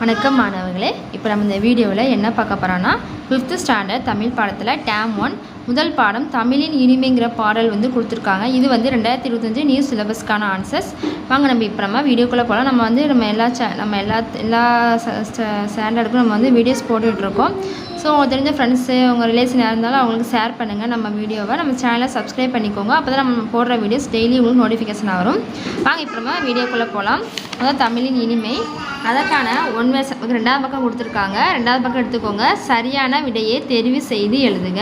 வணக்கம் மாணவர்களே. இப்போ நம்ம இந்த வீடியோவில் என்ன பார்க்க போகிறோன்னா ஃபிஃப்த்து ஸ்டாண்டர்ட் தமிழ் பாடத்தில் டேம் ஒன் முதல் பாடம் தமிழின் இனிமைங்கிற பாடல் வந்து கொடுத்துருக்காங்க. இது வந்து ரெண்டாயிரத்தி இருபத்தஞ்சு நியூ சிலபஸ்க்கான ஆன்சர்ஸ் வாங்க நம்ம இப்போ நம்ம வீடியோக்குள்ளே போகலாம் நம்ம வந்து நம்ம எல்லா சே நம்ம எல்லா எல்லா ஸ்டாண்டர்டுக்கும் நம்ம வந்து வீடியோஸ் போட்டுட்ருக்கோம் ஸோ உங்களுக்கு தெரிஞ்ச ஃப்ரெண்ட்ஸு உங்கள் ரிலேஷன் யார் இருந்தாலும் அவங்களுக்கு ஷேர் பண்ணுங்கள் நம்ம வீடியோவை. நம்ம சேனலை சப்ஸ்கிரைப் பண்ணிக்கோங்க. அப்போ தான் நம்ம போடுற வீடியோஸ் டெய்லி உங்களுக்கு நோட்டிஃபிகேஷன் வரும். வாங்க இப்போ நம்ம வீடியோக்குள்ளே போகலாம் அதான் தமிழின் இனிமை. அதற்கான ஒன் வேஸ் ரெண்டாவது பக்கம் கொடுத்துருக்காங்க. ரெண்டாவது பக்கம் எடுத்துக்கோங்க. சரியான விடையை தெரிவு செய்து எழுதுக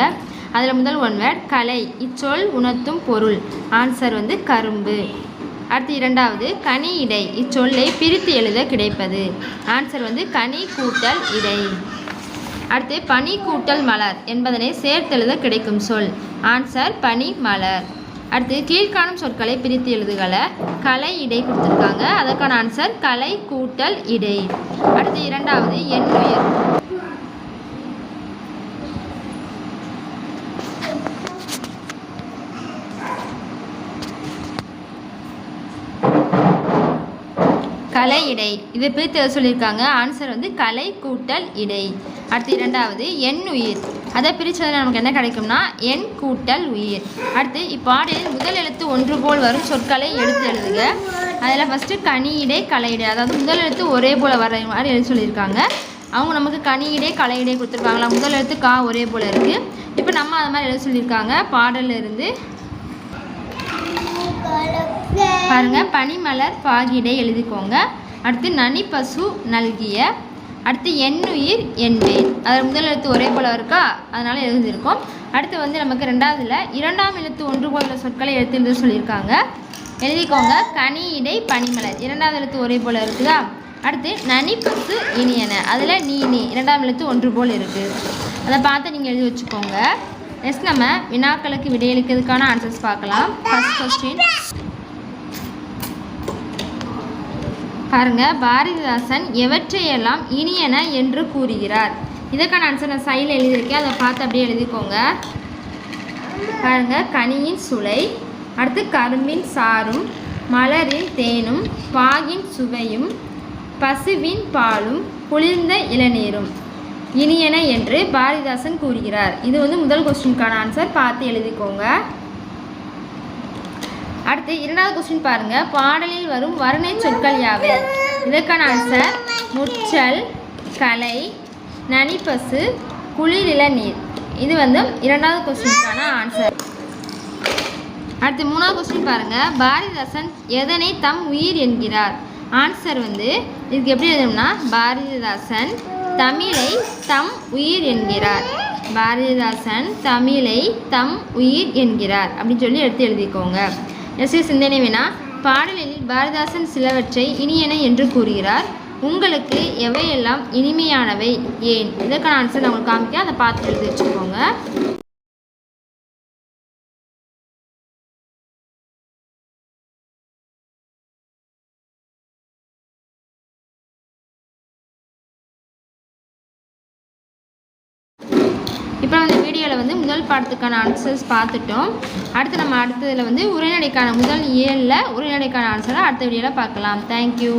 அதில் முதல் ஒன் வேர்ட் கலை. இச்சொல் உணர்த்தும் பொருள். ஆன்சர் வந்து கரும்பு. அடுத்து இரண்டாவது கனி இடை. இச்சொல்லை பிரித்து எழுத கிடைப்பது. ஆன்சர் வந்து கனி கூட்டல் இடை. அடுத்து பனி கூட்டல் மலர் என்பதனை சேர்த்தெழுத கிடைக்கும் சொல். ஆன்சர் பனி மலர். அடுத்து கீழ்காணும் சொற்களை பிரித்து எழுதுகளை கலை இடை கொடுத்துருக்காங்க. அதற்கான ஆன்சர் கலை கூட்டல் இடை. அடுத்து இரண்டாவது எண்ணுயிர். கலை இடை. இதை பிரித்து சொல்லியிருக்காங்க? ஆன்சர் வந்து கலை கூட்டல் இடை. அடுத்து இரண்டாவது எண் உயிர். அதை பிரித்ததில் நமக்கு என்ன கிடைக்கும்னா எண் கூட்டல் உயிர். அடுத்து இப்பாடலில் முதல் எழுத்து ஒன்று போல் வரும் சொற்களை எடுத்து எழுதுக. அதில் ஃபஸ்ட்டு கனி இடை கலை இடை. அதாவது முதல் எழுத்து ஒரே போல் வர மாதிரி எழுத சொல்லியிருக்காங்க. அவங்க நமக்கு கனி இடை கலை இடை கொடுத்துருக்காங்களா? முதல் எழுத்து கா ஒரே போல் இருக்குது இப்போ நம்ம அது மாதிரி எழுத சொல்லியிருக்காங்க. பாடல்ல இருந்து பாருங்க பனிமலர் பாகிடை எழுதிக்கோங்க. அடுத்து நனி பசு நல்கிய. அடுத்து எண்ணுயிர் எண்வேன் அதில் முதல் எழுத்து ஒரே போல இருக்கா? அதனால எழுதியிருக்கோம். அடுத்து வந்து நமக்கு ரெண்டாவதுல இரண்டாம் எழுத்து ஒன்று போல சொற்களை எடுத்து எழுத சொல்லியிருக்காங்க. எழுதிக்கோங்க கனி இடை பனிமலர். இரண்டாவது எழுத்து ஒரே போல இருக்குதா? அடுத்து நனி பசு இனியன. அதில் நீ நீ இரண்டாம் எழுத்து ஒன்று போல் இருக்குது அதை பார்த்து நீங்கள் எழுதி வச்சுக்கோங்க. நெக்ஸ்ட் நம்ம வினாக்களுக்கு விடையளிக்கிறதுக்கான ஆன்சர்ஸ் பார்க்கலாம். ஃபஸ்ட் கொஸ்டின் பாருங்க பாரதிதாசன் எவற்றையெல்லாம் இனியன என்று கூறுகிறார்? இதற்கான ஆன்சர் நான் சைடில் எழுதியிருக்கேன். அதை பார்த்து அப்படியே எழுதிக்கோங்க. பாருங்க கனியின் சுளை அடுத்து கரும்பின் சாறும் மலரின் தேனும் பாகின் சுவையும் பசுவின் பாலும் குளிர்ந்த இளநீரும். இனியன என்று பாரதிதாசன் கூறுகிறார். இது வந்து முதல் கொஸ்டினுக்கான ஆன்சர் பார்த்து எழுதிக்கோங்க. அடுத்து இரண்டாவது கொஸ்டின் பாருங்க. பாடலில் வரும் வர்ணை சொற்கள் யாவை? இதற்கான ஆன்சர் முற்றல் கலை நனிப்பசு குளிரில நீர். இது வந்து இரண்டாவது கொஸ்டினுக்கான ஆன்சர் அடுத்து மூணாவது கொஸ்டின் பாருங்க. பாரதிதாசன் எதனை தம் உயிர் என்கிறார்? ஆன்சர் வந்து இதுக்கு எப்படி எழுதணும்னா பாரதிதாசன் தமிழை தம் உயிர் என்கிறார். பாரதிதாசன் தமிழை தம் உயிர் என்கிறார் அப்படின்னு சொல்லி எடுத்து எழுதிக்கோங்க. எஸ் சிந்தனை வேணா பாடலில் பாரதிதாசன் சிலவற்றை இனியன என்று கூறுகிறார். உங்களுக்கு எவையெல்லாம் இனிமையானவை? ஏன்? இதற்கான ஆன்சர் நான் உங்களுக்கு காமிக்க அதை பார்த்து எழுதி வச்சுக்கோங்க. இப்போ வந்து வீடியோவில் வந்து முதல் பாடத்துக்கான ஆன்சர்ஸ் பார்த்துட்டோம். அடுத்து நம்ம அடுத்ததில் வந்து உரைநடைக்கான முதல் ஏழில் உரைநடைக்கான ஆன்சரை அடுத்த வீடியோவில் பார்க்கலாம். தேங்க்யூ